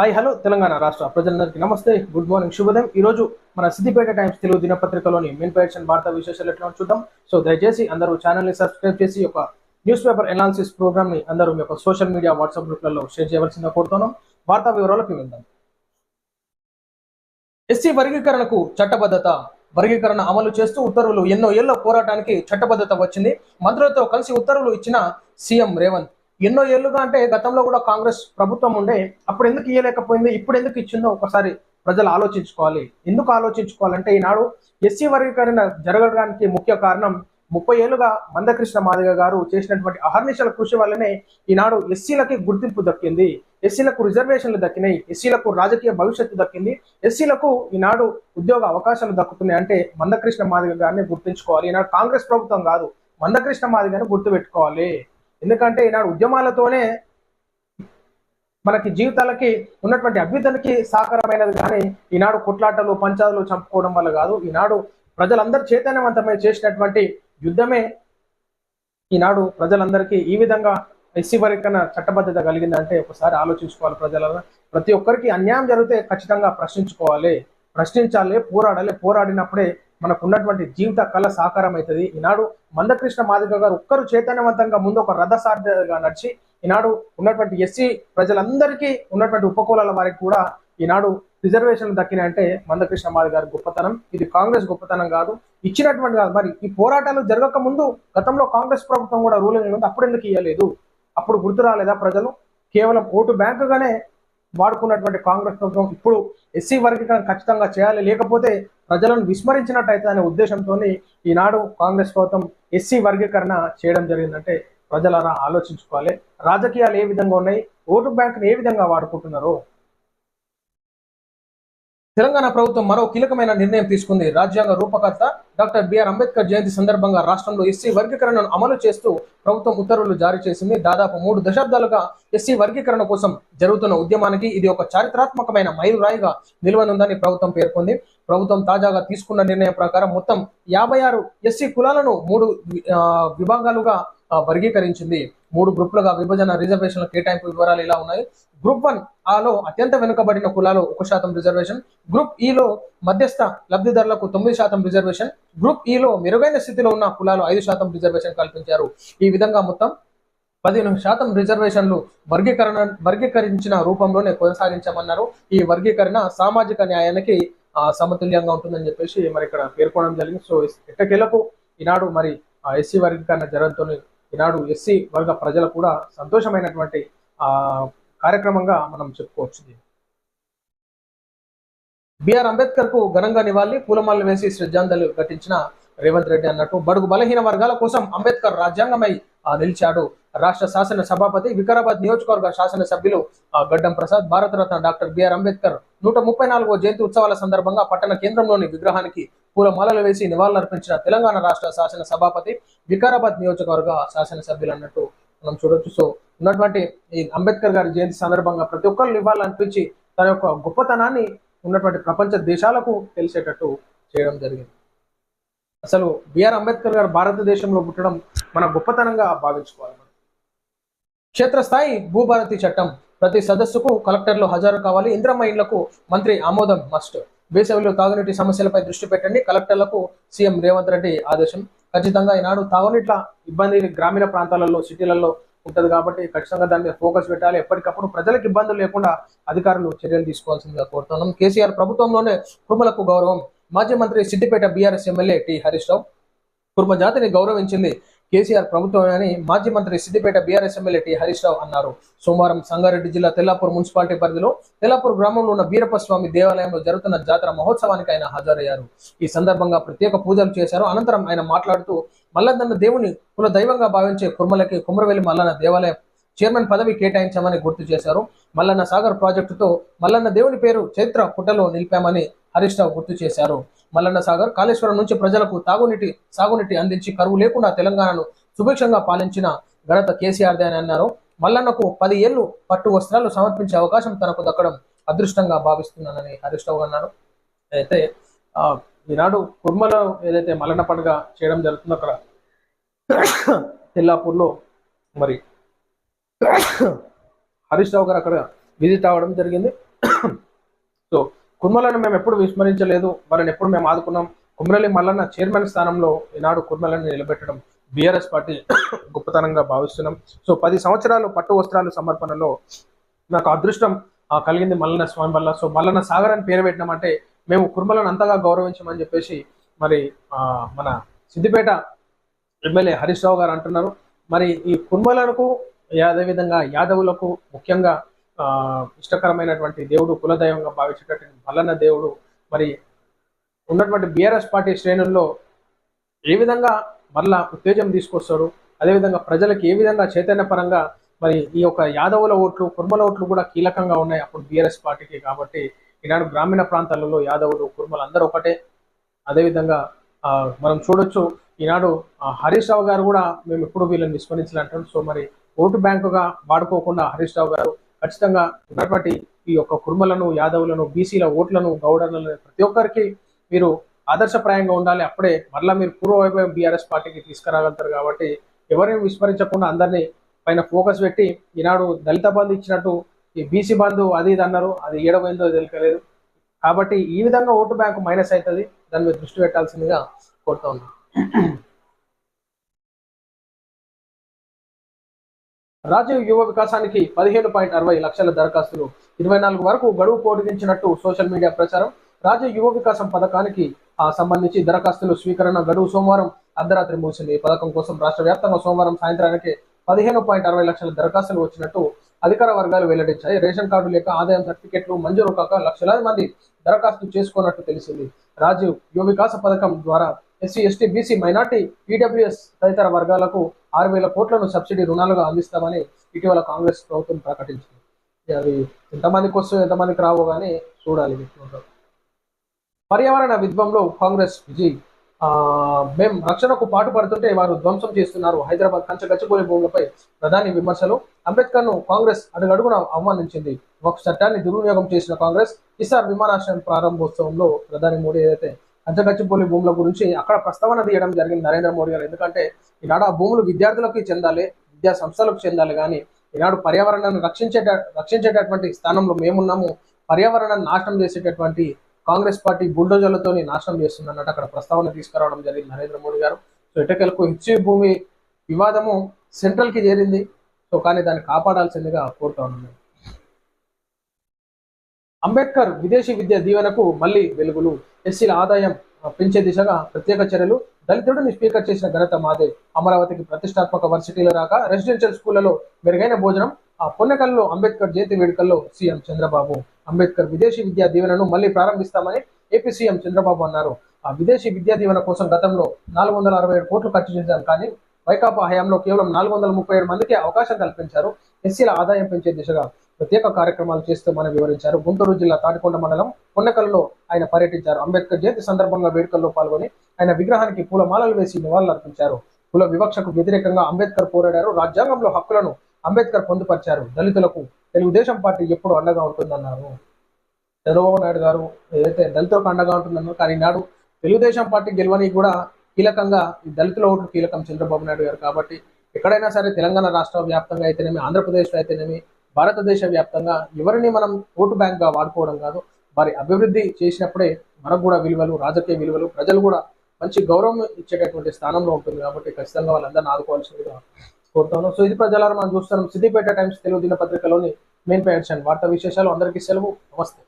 Hi hello Telangana రాష్ట్ర ప్రజలందరికీ నమస్తే. గుడ్ మార్నింగ్ శుభోదయం. ఈ రోజు మన సిద్దిపేట టైమ్స్ తెలుగు దినపత్రికలోని మెయిన్ పేషన్ వార్తా విశేషాలు ఎట్లా చూద్దాం. సో దయచేసి అందరూ ఛానల్ని సబ్స్క్రైబ్ చేసి ఒక న్యూస్ పేపర్ ఎనాలిసిస్ ప్రోగ్రామ్ని అందరూ మీ యొక్క సోషల్ మీడియా వాట్సాప్ గ్రూప్లలో షేర్ చేయవలసిందిగా కోరుతున్నాం. వార్తా వివరాలకు వెళ్దాం ఎస్సీ వర్గీకరణకు చట్టబద్ధత వర్గీకరణ అమలు చేస్తూ ఉత్తర్వులు ఎన్నో ఏళ్ళ పోరాటానికి చట్టబద్ధత వచ్చింది. మంత్రులతో కలిసి ఉత్తర్వులు ఇచ్చిన సీఎం రేవంత్ ఎన్నో ఏళ్ళుగా అంటే గతంలో కూడా కాంగ్రెస్ ప్రభుత్వం ఉండే అప్పుడు ఎందుకు ఇయ్యలేకపోయింది ఇప్పుడు ఎందుకు ఇచ్చిందో ఒకసారి ప్రజలు ఆలోచించుకోవాలి. ఎందుకు ఆలోచించుకోవాలంటే ఈనాడు ఎస్సీ వర్గీకరణ జరగడానికి ముఖ్య కారణం ముప్పై ఏళ్ళుగా మందకృష్ణ మాదిగ గారు చేసినటువంటి అహర్నిశల కృషి వల్లనే ఈనాడు ఎస్సీలకి గుర్తింపు దక్కింది. ఎస్సీలకు రిజర్వేషన్లు దక్కినాయి ఎస్సీలకు రాజకీయ భవిష్యత్తు దక్కింది. ఎస్సీలకు ఈనాడు ఉద్యోగ అవకాశాలు దక్కుతున్నాయి అంటే మందకృష్ణ మాదిగ గారిని గుర్తించుకోవాలి. ఈనాడు కాంగ్రెస్ ప్రభుత్వం కాదు మందకృష్ణ మాదిగని గుర్తుపెట్టుకోవాలి. ఎందుకంటే ఈనాడు ఉద్యమాలతోనే మనకి జీవితాలకి ఉన్నటువంటి అభ్యుదనకి సాకారమైనది కానీ ఈనాడు కొట్లాటలు పంచాలు చంపుకోవడం వల్ల కాదు. ఈనాడు ప్రజలందరూ చైతన్యవంతమై చేసినటువంటి యుద్ధమే ఈనాడు ప్రజలందరికీ ఈ విధంగా ఎస్సీ వర్గీకరణ చట్టబద్ధత కలిగిందంటే ఒకసారి ఆలోచించుకోవాలి ప్రజలను ప్రతి ఒక్కరికి అన్యాయం జరిగితే ఖచ్చితంగా ప్రశ్నించుకోవాలి. ప్రశ్నించాలి పోరాడాలి. పోరాడినప్పుడే మనకు ఉన్నటువంటి జీవిత కళ సాకారం అవుతుంది ఈనాడు మందకృష్ణ మాదిక గారు ఒక్కరు చైతన్యవంతంగా ముందు ఒక రథసారథిగా నడిచి ఈనాడు ఉన్నటువంటి ఎస్సీ ప్రజలందరికీ ఉన్నటువంటి ఉపకులాల వారికి కూడా ఈనాడు రిజర్వేషన్ దక్కినాయంటే మందకృష్ణ మాది గారి గొప్పతనం. ఇది కాంగ్రెస్ గొప్పతనం కాదు. ఇచ్చినటువంటి కాదు. మరి ఈ పోరాటాలు జరగక ముందు గతంలో కాంగ్రెస్ ప్రభుత్వం కూడా రూలింగ్ ఉంది. అప్పుడు ఎందుకు ఇవ్వలేదు అప్పుడు గుర్తు రాలేదా ప్రజలు? కేవలం ఓటు బ్యాంకుగానే వాడుకున్నటువంటి కాంగ్రెస్ ప్రభుత్వం ఇప్పుడు ఎస్సీ వర్గీకరణ ఖచ్చితంగా చేయాలి. లేకపోతే ప్రజలను విస్మరించినట్టయితే అనే ఉద్దేశంతో ఈనాడు కాంగ్రెస్ ప్రభుత్వం ఎస్సీ వర్గీకరణ చేయడం జరిగిందంటే ప్రజలరా ఆలోచించుకోవాలి. రాజకీయాలు ఏ విధంగా ఉన్నాయి? ఓటు బ్యాంకును ఏ విధంగా వాడుకుంటున్నారు? తెలంగాణ ప్రభుత్వం మరో కీలకమైన నిర్ణయం తీసుకుంది. రాజ్యాంగ రూపకర్త డాక్టర్ బిఆర్ అంబేద్కర్ జయంతి సందర్భంగా రాష్ట్రంలో ఎస్సీ వర్గీకరణను అమలు చేస్తూ ప్రభుత్వం ఉత్తర్వులు జారీ చేసింది. దాదాపు మూడు దశాబ్దాలుగా ఎస్సీ వర్గీకరణ కోసం జరుగుతున్న ఉద్యమానికి ఇది ఒక చారిత్రాత్మకమైన మైలురాయిగా నిలవనుందని ప్రభుత్వం పేర్కొంది. ప్రభుత్వం తాజాగా తీసుకున్న నిర్ణయం ప్రకారం మొత్తం యాభై ఆరు ఎస్సీ కులాలను మూడు విభాగాలుగా వర్గీకరించింది. మూడు గ్రూపులుగా విభజన రిజర్వేషన్ల కేటాయింపు వివరాలు ఇలా ఉన్నాయి. గ్రూప్ వన్ ఆలో అత్యంత వెనుకబడిన కులాలు ఒక శాతం రిజర్వేషన్. గ్రూప్ ఈలో మధ్యస్థ లబ్ధిదారులకు తొమ్మిది శాతం రిజర్వేషన్. గ్రూప్ ఈలో మెరుగైన స్థితిలో ఉన్న కులాలు ఐదు శాతం రిజర్వేషన్ కల్పించారు. ఈ విధంగా మొత్తం పదిహేను శాతం రిజర్వేషన్లు వర్గీకరణ వర్గీకరించిన రూపంలోనే కొనసాగించామన్నారు. ఈ వర్గీకరణ సామాజిక న్యాయానికి సమతుల్యంగా ఉంటుందని చెప్పేసి మరి ఇక్కడ పేర్కొనడం జరిగింది. సో ఎట్టకేలకు ఈనాడు మరి ఎస్సీ వర్గీకరణ జరగడంతో ఈనాడు ఎస్సీ వర్గ ప్రజలు కూడా సంతోషమైనటువంటి ఆ కార్యక్రమంగా మనం చెప్పుకోవచ్చు బిఆర్ అంబేద్కర్కు ఘనంగా నివాళి పూలమాలలు వేసి శ్రద్ధాంజలి ఘటించిన రేవంత్ రెడ్డి అన్నట్టు బడుగు బలహీన వర్గాల కోసం అంబేద్కర్ రాజ్యాంగమై నిలిచాడు. రాష్ట్ర శాసన సభాపతి వికారాబాద్ నియోజకవర్గ శాసన సభ్యులు ఆ, Gaddam Prasad Bharat Ratna doctor B R Ambedkar నూట ముప్పై నాలుగో జయంతి ఉత్సవాల సందర్భంగా పట్టణ కేంద్రంలోని విగ్రహానికి పూలమాలలు వేసి నివాళులర్పించిన తెలంగాణ రాష్ట్ర శాసన సభాపతి వికారాబాద్ నియోజకవర్గ శాసన సభ్యులు అన్నట్టు మనం చూడొచ్చు. సో ఉన్నటువంటి ఈ అంబేద్కర్ గారి జయంతి సందర్భంగా ప్రతి ఒక్కరు నివాళులర్పించి తన యొక్క గొప్పతనాన్ని ఉన్నటువంటి ప్రపంచ దేశాలకు తెలిసేటట్టు చేయడం జరిగింది. అసలు బిఆర్ అంబేద్కర్ గారు భారతదేశంలో పుట్టడం మన గొప్పతనంగా భావించుకోవాలి మనం. క్షేత్రస్థాయి భూభారతి చట్టం ప్రతి సదస్సుకు కలెక్టర్లు హాజరు కావాలి. ఇంద్రమ్మ ఇండ్లకు మంత్రి ఆమోదం మస్ట్ వేసవిలో తాగునీటి సమస్యలపై దృష్టి పెట్టండి. కలెక్టర్లకు సీఎం రేవంత్ రెడ్డి ఆదేశం. ఖచ్చితంగా ఈనాడు తాగునీట్ల ఇబ్బంది గ్రామీణ ప్రాంతాలలో సిటీలలో ఉంటది కాబట్టి ఖచ్చితంగా దాని మీద ఫోకస్ పెట్టాలి. ఎప్పటికప్పుడు ప్రజలకు ఇబ్బందులు లేకుండా అధికారులు చర్యలు తీసుకోవాల్సిందిగా కోరుతున్నాం. కేసీఆర్ ప్రభుత్వంలోనే కుర్మలకు గౌరవం. మాజీ మంత్రి Siddipet BRS MLA T Harish Rao Kurma జాతిని గౌరవించింది కేసీఆర్ ప్రభుత్వమే అని మాజీ మంత్రి Siddipet BRS MLA T Harish Rao అన్నారు. సోమవారం సంగారెడ్డి జిల్లా తెల్లాపూర్ మున్సిపాలిటీ పరిధిలో తెల్లాపూర్ గ్రామంలో ఉన్న వీరప్ప స్వామి దేవాలయంలో జరుగుతున్న జాతర మహోత్సవానికి ఆయన హాజరయ్యారు. ఈ సందర్భంగా ప్రత్యేక పూజలు చేశారు. అనంతరం ఆయన మాట్లాడుతూ మల్లన్న దేవుని కుల దైవంగా భావించే కుర్మలకి కుమ్రవెల్లి మల్లన్న దేవాలయం చైర్మన్ పదవి కేటాయించామని గుర్తు చేశారు. మల్లన్న సాగర్ ప్రాజెక్టుతో మల్లన్న దేవుని పేరు చరిత్ర పుట్టలో నిలిపామని హరీష్ రావు గుర్తు చేశారు. మల్లన్న సాగర్ కాళేశ్వరం నుంచి ప్రజలకు తాగునీటి సాగునీటి అందించి కరువు లేకుండా తెలంగాణను సుభిక్షంగా పాలించిన ఘనత కేసీఆర్దే అని అన్నారు. మల్లన్నకు పది ఏళ్ళు పట్టు వస్త్రాలు సమర్పించే అవకాశం తనకు దక్కడం అదృష్టంగా భావిస్తున్నానని హరీష్ రావు అన్నారు. అయితే ఈనాడు కుర్మలో ఏదైతే మల్లన్న పండుగ చేయడం జరుగుతుందో అక్కడ తెల్లాపూర్లో మరి హరీష్ రావు గారు అక్కడ విజిట్ అవ్వడం జరిగింది. సో కుర్మలను మేము ఎప్పుడు విస్మరించలేదు. వాళ్ళని ఎప్పుడు మేము ఆదుకున్నాం. కుమ్రలి మల్లన్న చైర్మన్ స్థానంలో ఈనాడు కుర్మలను నిలబెట్టడం బీఆర్ఎస్ పార్టీ గొప్పతనంగా భావిస్తున్నాం. సో పది సంవత్సరాలు పట్టు వస్త్రాలు సమర్పణలో నాకు అదృష్టం కలిగింది మల్లన్న స్వామి వల్ల. సో మల్లన్న సాగర్ అని పేరు పెట్టినామంటే మేము కుర్మలను అంతగా గౌరవించమని చెప్పేసి మరి ఆ, మన సిద్దిపేట ఎమ్మెల్యే హరీష్ రావు గారు అంటున్నారు. మరి ఈ కుర్మలకు అదేవిధంగా యాదవులకు ముఖ్యంగా ఆ, ఇష్టకరమైనటువంటి దేవుడు కులదైవంగా భావించేటటువంటి మల్లన్న దేవుడు మరి ఉన్నటువంటి బీఆర్ఎస్ పార్టీ శ్రేణుల్లో ఏ విధంగా మరలా ఉత్తేజం తీసుకొస్తాడు అదేవిధంగా ప్రజలకు ఏ విధంగా చైతన్యపరంగా మరి ఈ యొక్క యాదవుల ఓట్లు కుర్మల ఓట్లు కూడా కీలకంగా ఉన్నాయి అప్పుడు బీఆర్ఎస్ పార్టీకి కాబట్టి ఈనాడు గ్రామీణ ప్రాంతాలలో యాదవులు కుర్మలు అందరూ ఒకటే. అదేవిధంగా ఆ, మనం చూడొచ్చు ఈనాడు ఆ, హరీష్ రావు గారు కూడా మేము ఎప్పుడు వీళ్ళని విస్మరించాలంటాం సో మరి ఓటు బ్యాంకుగా వాడుకోకుండా హరీష్ రావు గారు ఖచ్చితంగా ఉన్నటువంటి ఈ యొక్క కుర్మలను యాదవులను బీసీల ఓట్లను గౌడలను ప్రతి ఒక్కరికి మీరు ఆదర్శప్రాయంగా ఉండాలి. అప్పుడే మరలా మీరు పూర్వ బీఆర్ఎస్ పార్టీకి తీసుకురాగలుగుతారు కాబట్టి ఎవరిని విస్మరించకుండా అందరినీ పైన ఫోకస్ పెట్టి ఈనాడు దళిత బంధు ఇచ్చినట్టు ఈ బీసీ బంధు అది ఇది అన్నారు. అది ఏడవైందో తెలియలేదు. కాబట్టి ఈ విధంగా ఓటు బ్యాంకు మైనస్ అవుతుంది. దాని మీద దృష్టి పెట్టాల్సిందిగా కోరుతా ఉన్నాను. రాజీవ్ యువ వికాసానికి పదిహేను పాయింట్ అరవై లక్షల దరఖాస్తులు. ఇరవై నాలుగు వరకు గడువు పొడిగించినట్టు సోషల్ మీడియా ప్రచారం. రాజీవ్ యువ వికాసం పథకానికి ఆ సంబంధించి దరఖాస్తులు స్వీకరణ గడువు సోమవారం అర్ధరాత్రి ముగిసింది. ఈ పథకం కోసం రాష్ట్ర వ్యాప్తంగా సోమవారం సాయంత్రానికి పదిహేను పాయింట్ అరవై లక్షల దరఖాస్తులు వచ్చినట్టు అధికార వర్గాలు వెల్లడించాయి. రేషన్ కార్డు లేక ఆదాయం సర్టిఫికెట్లు మంజూరు కాక లక్షలాది మంది దరఖాస్తు చేసుకున్నట్టు తెలిసింది. రాజీవ్ యువ వికాస పథకం ద్వారా SC ST BC minority EWS తదితర వర్గాలకు ఆరు వేల కోట్లను సబ్సిడీ రుణాలుగా అందిస్తామని ఇటీవల కాంగ్రెస్ ప్రభుత్వం ప్రకటించింది. అది ఎంతమందికి వస్తుందో ఎంతమందికి రావో కానీ చూడాలి పర్యావరణ విధ్వంలో కాంగ్రెస్ విజయ్. ఆ, మేం రక్షణకు పాటు పడుతుంటే వారు ధ్వంసం చేస్తున్నారు. హైదరాబాద్ కంచ గచ్చిబౌలి భూములపై ప్రధాని విమర్శలు. అంబేద్కర్ను కాంగ్రెస్ అడుగడుగున అవమానించింది ఒక చట్టాన్ని దుర్వినియోగం చేసిన కాంగ్రెస్. ఈసారి విమానాశ్రయం ప్రారంభోత్సవంలో ప్రధాని మోడీ ఏదైతే కంచగచ్చిపోలి భూముల గురించి అక్కడ ప్రస్తావన తీయడం జరిగింది నరేంద్ర మోడీ గారు. ఎందుకంటే ఈనాడు ఆ భూములు విద్యార్థులకు చెందాలి విద్యా సంస్థలకు చెందాలి కానీ ఈనాడు పర్యావరణాన్ని రక్షించేట రక్షించేటటువంటి స్థానంలో మేమున్నాము. పర్యావరణాన్ని నాశనం చేసేటటువంటి కాంగ్రెస్ పార్టీ బుల్డోజర్లతో నాశనం చేస్తుందన్నట్టు అక్కడ ప్రస్తావన తీసుకురావడం జరిగింది నరేంద్ర మోడీ గారు. సో ఎటకెలకు హెచ్చి భూమి వివాదము సెంట్రల్కి చేరింది. సో కానీ దాన్ని కాపాడాల్సిందిగా కోరుతా ఉన్నాను. అంబేద్కర్ విదేశీ విద్య దీవెనకు మళ్ళీ వెలుగులు ఎస్సీల ఆదాయం పెంచే దిశగా ప్రత్యేక చర్యలు. దళితుడిని స్పీకర్ చేసిన ఘనత మాదే. అమరావతికి ప్రతిష్టాత్మక వర్సిటీలు రాక రెసిడెన్షియల్ స్కూళ్ళలో మెరుగైన భోజనం ఆ పొన్నకల్లో అంబేద్కర్ జయంతి వేడుకల్లో సీఎం చంద్రబాబు. అంబేద్కర్ విదేశీ విద్యా దీవెనను మళ్ళీ ప్రారంభిస్తామని ఏపీ సీఎం చంద్రబాబు అన్నారు. ఆ విదేశీ విద్యా దీవెన కోసం గతంలో నాలుగు వందల అరవై ఏడు కోట్లు ఖర్చు చేశారు కానీ వైకాపా హయాంలో కేవలం నాలుగు వందల ముప్పై ఏడు మందికి అవకాశం కల్పించారు. ఎస్సీల ఆదాయం పెంచే దిశగా ప్రత్యేక కార్యక్రమాలు చేస్తామని వివరించారు. గుంటూరు జిల్లా తాటికొండ మండలం కొండకల్లో ఆయన పర్యటించారు. అంబేద్కర్ జయంతి సందర్భంగా వేడుకల్లో పాల్గొని ఆయన విగ్రహానికి పూలమాలలు వేసి నివాళులర్పించారు. కుల వివక్షకు వ్యతిరేకంగా అంబేద్కర్ పోరాడారు. రాజ్యాంగంలో హక్కులను అంబేద్కర్ పొందుపరిచారు. దళితులకు తెలుగుదేశం పార్టీ ఎప్పుడు అండగా ఉంటుందన్నారు. చంద్రబాబు నాయుడు గారు ఏదైతే దళితులకు అండగా ఉంటుందన్నారు కానీ నాడు తెలుగుదేశం పార్టీ గెలవని కూడా కీలకంగా ఈ దళితుల ఓట్లు కీలకం చంద్రబాబు నాయుడు గారు కాబట్టి ఎక్కడైనా సరే తెలంగాణ రాష్ట్ర వ్యాప్తంగా అయితేనేమి ఆంధ్రప్రదేశ్లో అయితేనేమి భారతదేశ వ్యాప్తంగా ఎవరిని మనం ఓటు బ్యాంక్గా వాడుకోవడం కాదు. వారి అభివృద్ధి చేసినప్పుడే మనకు కూడా విలువలు రాజకీయ విలువలు ప్రజలు కూడా మంచి గౌరవం ఇచ్చేటటువంటి స్థానంలో ఉంటుంది కాబట్టి ఖచ్చితంగా వాళ్ళందరినీ ఆదుకోవాల్సిందిగా కోరుతాను సో ఇది ప్రజలారా మనం చూస్తున్నాం. సిద్దిపేట టైమ్స్ తెలుగు దినపత్రికలోని మెయిన్ పేజ్ వార్తా విశేషాలు. అందరికీ సెలవు. నమస్తే.